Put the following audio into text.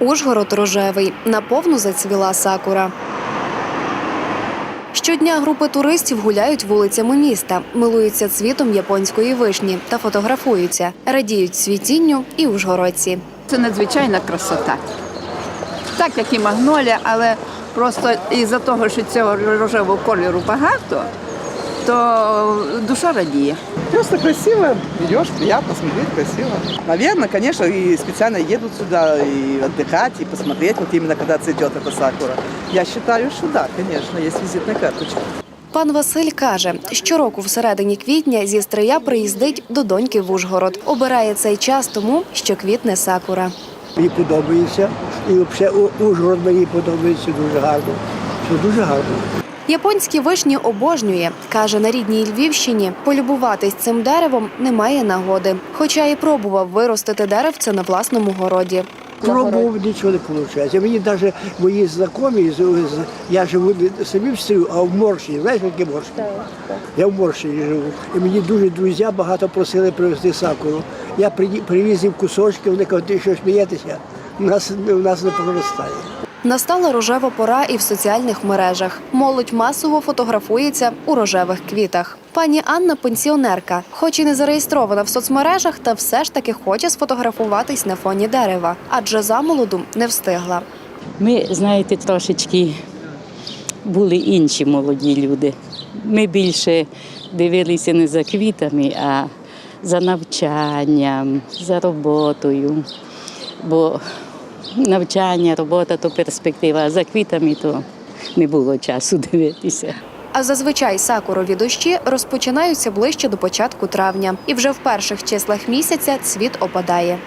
Ужгород рожевий. Наповну зацвіла сакура. Щодня групи туристів гуляють вулицями міста, милуються цвітом японської вишні та фотографуються, радіють цвітінню і ужгородці. Це надзвичайна красота. Так як і магнолія, але просто із-за того, що цього рожевого кольору багато, то душа радіє. Просто красиво, идешь, приятно смотреть, красиво. Наверное, конечно, и специально едут сюда и отдыхать, и посмотреть, вот именно когда цветет эта сакура. Я считаю, что да, конечно, есть визитная карточка. Пан Василь каже, щороку в середині квітня зі Стрия приїздить до доньки в Ужгород. Обирає цей час тому, що квітне сакура. Мені подобається. І взагалі Ужгород мені подобається дуже гарно. Все дуже гарно. Японські вишні обожнює. Каже, на рідній Львівщині полюбуватись цим деревом немає нагоди. Хоча і пробував виростити деревце на власному городі. Пробував, нічого не виходить. Мені навіть мої знайомі, я живу не самі в селі, а в Морщині. Знаєш, яке Морщині? Я в Морщині живу. І мені дуже друзі багато просили привезти сакуру. Я привіз їм кусочки, вони кажуть, ти що смієтеся? У нас, у нас не проростає. Настала рожева пора і в соціальних мережах. Молодь масово фотографується у рожевих квітах. Пані Анна пенсіонерка, хоч і не зареєстрована в соцмережах, та все ж таки хоче сфотографуватись на фоні дерева, адже замолоду не встигла. Ми, знаєте, трошечки були інші молоді люди. Ми більше дивилися не за квітами, а за навчанням, за роботою. Бо навчання, робота то перспектива, а за квітами то не було часу дивитися. А зазвичай сакурові дощі розпочинаються ближче до початку травня, і вже в перших числах місяця цвіт опадає.